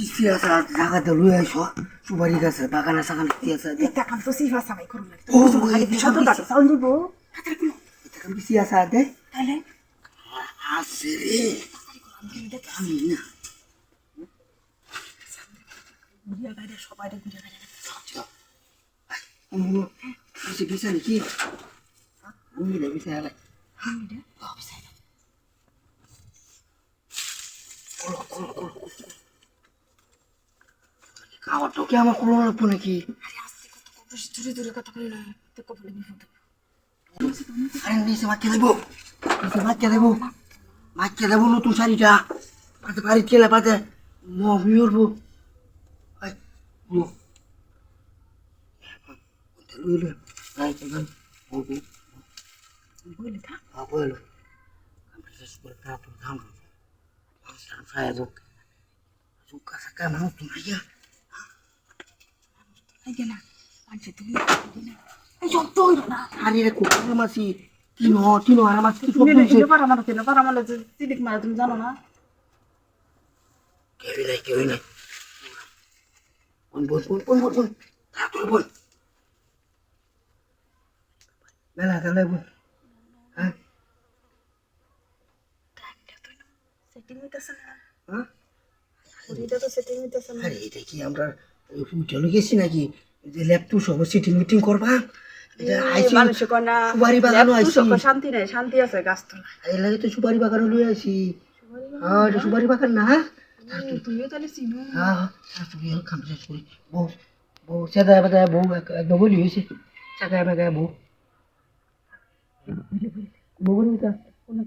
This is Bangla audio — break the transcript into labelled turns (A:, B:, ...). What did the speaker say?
A: Besok besok. Siasa জায়গাতে লুয়ে আইসো সুপারি গাছে বাগানে সাগানে সিয়াসা দিয়ে
B: একটা কাম তো সিফা সাবাই করুন লাগে
A: ও,
B: শত টাকা সাউন্ড দিব
A: এটা কাম আছে রে আমি না
B: ঘুরিয়া গাড়ি সবাই
A: kawat tuh আমার kulo লাগবো নাকি?
B: কত কত? দূরে দূরে কথা কই না। তো কপলে বিপদ
A: আরে নিচে মাকে দেবো। নিচে মাকে দেবো। মাকে দেবো নতুন শাড়িটা। পাতে বাড়ি গেলে পাতে। মহি উঠবো আই কুলো লুইলে আই চল বলব
B: বলে থা
A: abuelo empecé a superar tu dama Ang saya buk suka mau tu aja
B: আগে না আনছে তুমি এই যত হইল না তুমি পারা পারা সিলিক মারা জানো না
A: pun pun pun pun satu pun Bella, kalian pun. Hah?
B: Setting হইতাছে না
A: Hah?
B: শরীরটা তো সেটিং হইতাছে না
A: আরে এটা কি আমরা হোটেলে গেছি নাকি? যে ল্যাপটপ সব সিটিং মিটিং করবা? সুপারি আইসি
B: শান্তি নাই শান্তি আছে গাছতলা
A: এই লাগে তো সুপারি লই আইসি হ্যাঁ এটা সুপারি বাগান না
B: তুইও তাহলে চিনো।
A: হ্যাঁ হ্যাঁ তুমি খাম শেষ করি। বউ বউ সেদা বেদা বউ একদম বলি হয়েছে চাকায় বেগায় বউ। বউ বলি তা।
B: কোন